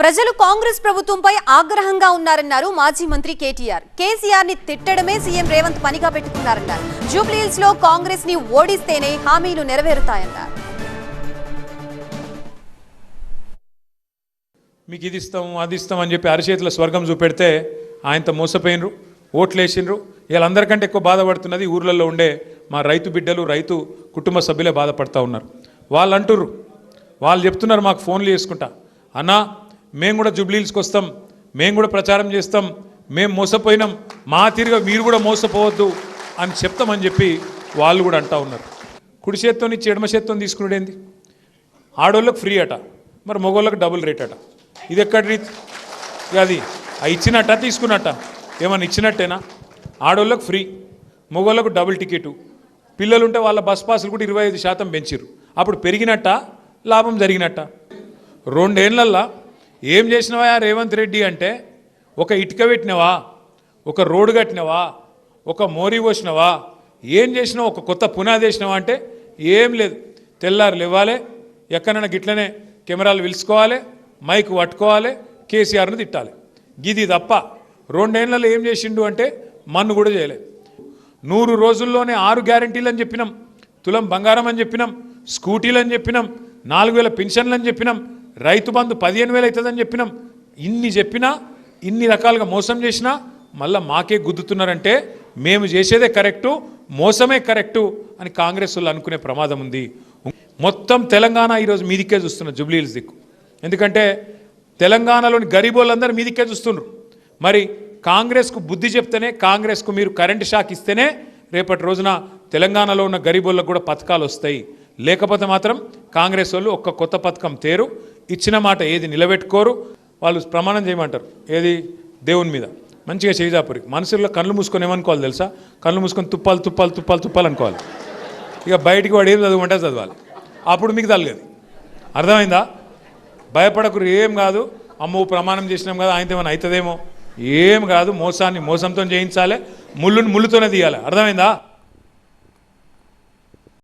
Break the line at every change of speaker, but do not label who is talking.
ప్రజలు కాంగ్రెస్ ప్రభుత్వంపై ఆగ్రహంగా ఉన్నారన్నారు మాజీ మంత్రి కేటీఆర్. కేసీఆర్ని తిట్టడమే సీఎం రేవంత్ పనిగా పెట్టుకున్నారన్నారు. జూబ్లీహిల్స్లో కాంగ్రెస్ని ఓడిస్తేనే హామీలు నెరవేరుతాయన్నారు.
మీకు ఇది ఇస్తాం అది ఇస్తాం అని చెప్పి అరచేతిలో స్వర్గం చూపెడితే ఆయనతో మోసపోయినరు ఓట్లేసినరు వీళ్ళందరికంటే ఎక్కువ బాధపడుతున్నది ఊర్లలో ఉండే మా రైతు బిడ్డలు రైతు కుటుంబ సభ్యులే బాధపడుతూ ఉన్నారు. వాళ్ళు అంటుర్రు వాళ్ళు చెప్తున్నారు మాకు ఫోన్లు చేసుకుంటా. అన్నా మేము కూడా జుబ్లీల్స్కి వస్తాం మేము కూడా ప్రచారం చేస్తాం మేము మోసపోయినాం మా తిరిగా మీరు కూడా మోసపోవద్దు అని చెప్తామని చెప్పి వాళ్ళు కూడా అంటా ఉన్నారు. కుడి చేత్తోని చెడమ చేత్తోని చేత్తో తీసుకునేది ఆడోళ్ళకి ఫ్రీ అట మరి మగోళ్ళకి డబుల్ రేట్ అట. ఇది ఎక్కడ రీతి? అది ఇచ్చినట్ట తీసుకున్నట్ట? ఏమన్నా ఇచ్చినట్టేనా? ఆడోళ్ళకి ఫ్రీ మగోళ్ళకు డబుల్ టికెట్. పిల్లలు ఉంటే వాళ్ళ బస్ పాసులు కూడా ఇరవై ఐదు శాతం పెంచారు అప్పుడు పెరిగినట్ట? లాభం జరిగినట్ట? రెండేళ్ళల్లా ఏం చేసినవా రేవంత్ రెడ్డి అంటే ఒక ఇటుక పెట్టినవా ఒక రోడ్డు కట్టినవా ఒక మోరీ పోసినవా ఏం చేసినావు ఒక కొత్త పునాది వేసినావా అంటే ఏం లేదు. తెల్లారు లేవాలి ఎక్కడైనా గిట్లనే కెమెరాలు పిలుచుకోవాలి మైక్ పట్టుకోవాలి కేసీఆర్ను తిట్టాలి. గిది తప్ప రెండేళ్ళలో ఏం చేసిండు అంటే మన్ను కూడా చేయలేదు నూరు రోజుల్లోనే ఆరు గ్యారంటీలు అని చెప్పినాం. తులం బంగారం అని చెప్పినాం స్కూటీలు అని చెప్పినాం నాలుగు వేల పెన్షన్లు అని చెప్పినాం రైతు బంధు పదిహేను వేలు అవుతుందని చెప్పినాం. ఇన్ని చెప్పినా ఇన్ని రకాలుగా మోసం చేసినా మళ్ళీ మాకే గుద్దుతున్నారంటే మేము చేసేదే కరెక్టు మోసమే కరెక్టు అని కాంగ్రెస్ వాళ్ళు అనుకునే ప్రమాదం ఉంది. మొత్తం తెలంగాణ ఈరోజు మీదికే చూస్తున్నారు జుబ్లీహిల్స్ దిక్కు. ఎందుకంటే తెలంగాణలోని గరీబోళ్ళందరూ మీదికే చూస్తున్నారు మరి కాంగ్రెస్కు బుద్ధి చెప్తేనే కాంగ్రెస్కు మీరు కరెంటు షాక్ ఇస్తేనే రేపటి రోజున తెలంగాణలో ఉన్న గరీబోళ్ళకు కూడా పథకాలు వస్తాయి. లేకపోతే మాత్రం కాంగ్రెస్ వాళ్ళు ఒక్క కొత్త పథకం తేరు ఇచ్చిన మాట ఏది నిలబెట్టుకోరు వాళ్ళు ప్రమాణం చేయమంటారు. ఏది? దేవుని మీద. మంచిగా చేజాపురి మనుషుల్లో కళ్ళు మూసుకొని ఏమనుకోవాలి తెలుసా? కళ్ళు మూసుకొని తుప్పాలు తుప్పాలు తుప్పాలు తుప్పాలు అనుకోవాలి. ఇక బయటికి వాడు ఏం చదువుకుంటే చదవాలి. అప్పుడు మీకు తగ్గలేదు అర్థమైందా? భయపడకురు ఏం కాదు. అమ్మో ప్రమాణం చేసినాం కదా ఆయనతో ఏమైనా అవుతుందేమో? ఏం కాదు. మోసాన్ని మోసంతో చేయించాలి. ముళ్ళుని ముళ్ళుతోనే తీయాలి. అర్థమైందా?